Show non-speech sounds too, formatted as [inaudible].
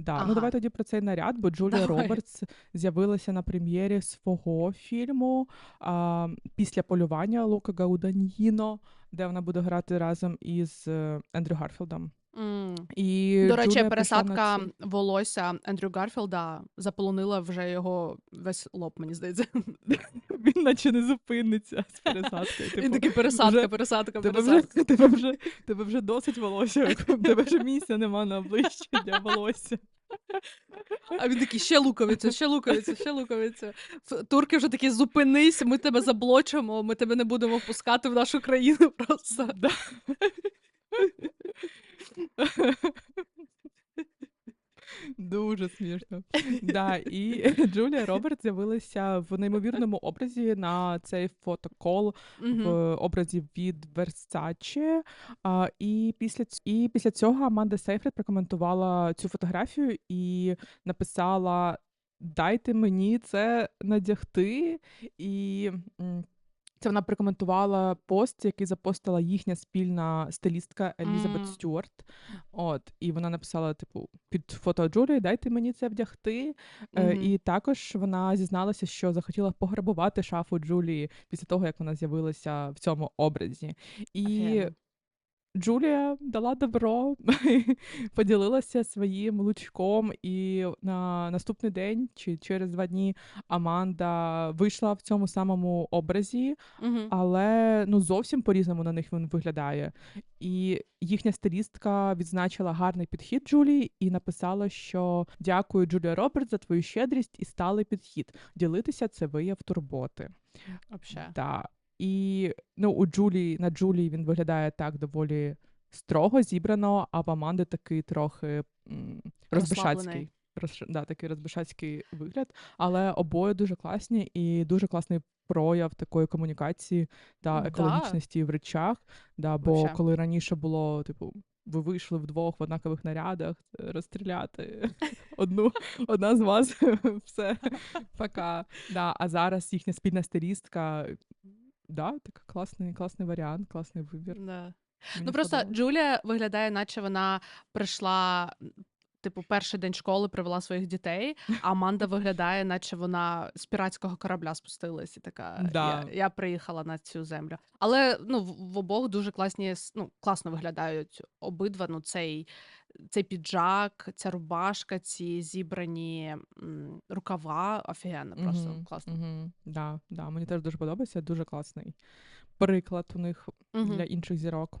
Да. Ага. Ну давай тоді про цей наряд, бо Джулія Давай. Робертс з'явилася на прем'єрі свого фільму а, після полювання Лука Гауданьїно, де вона буде грати разом із е, Ендрю Гарфілдом. М. І До речі, Джулія на пересадка цей- волосся Ендрю Гарфілда заполонила вже його весь лоб, мені здається. [laughs] Він наче не зупиниться з пересадкою. Він Типу, такий пересадка, вже- пересадка, Тебе вже, пересадка. тебе, вже, тебе вже досить волосся, [laughs] тебе вже місця нема на обличчі для волосся. А він такий, ще луковиця, ще луковиця, ще луковиця. Ф- Турки вже такі, зупинись, ми тебе заблочимо, ми тебе не будемо впускати в нашу країну просто. [laughs] Дуже смішно. Да, і [laughs] Джулія Робертс з'явилася в неймовірному образі на цей фотокол в Мгм. образі від Versace. А, і, після, ць- і після цього Аманда Сейфред прокоментувала цю фотографію і написала: Дайте мені це надягти. І м, це вона прокоментувала пост, який запостила їхня спільна стилістка Елізабет mm. Стюарт. От, і вона написала: типу, під фото Джулії, дайте мені це вдягти. Е, Мгм. І також вона зізналася, що захотіла пограбувати шафу Джулії після того, як вона з'явилася в цьому образі. І Офігенно. Джулія дала добро, [laughs] поділилася своїм лучком, і на наступний день чи через два дні Аманда вийшла в цьому самому образі, Мгм. але ну зовсім по-різному на них він виглядає. І їхня стилістка відзначила гарний підхід Джулії і написала, що дякую, Джулія Роберт, за твою щедрість і сталий підхід. Ділитися це вияв турботи. Вообще. Да. І ну, у Джулії на Джулії він виглядає так доволі строго, зібрано, а в Аманди такий трохи м, розбишацький. Роз, да, такий розбишацький вигляд, але обоє дуже класні і дуже класний прояв такої комунікації та Да. екологічності в речах. Да, бо Вообще. коли раніше було, типу, ви вийшли вдвох в однакових нарядах е, розстріляти [laughs] одну, одна з вас, [laughs] все, пока. Да, а зараз їхня спільна стилістка. Да, так класний, класний варіант, класний вибір. Да. Мені Ну просто подобає. Джулія виглядає, наче вона прийшла. Типу, перший день школи привела своїх дітей, а Аманда [laughs] виглядає, наче вона з піратського корабля спустилась і така. Да. Я, я приїхала на цю землю. Але ну, в, обох дуже класні ну, класно виглядають обидва. Ну, цей, цей піджак, ця рубашка, ці зібрані м, рукава. Офігенно, просто Мгм, класно. мгм. Да, да, мені теж дуже подобається, дуже класний приклад у них Мгм. для інших зірок.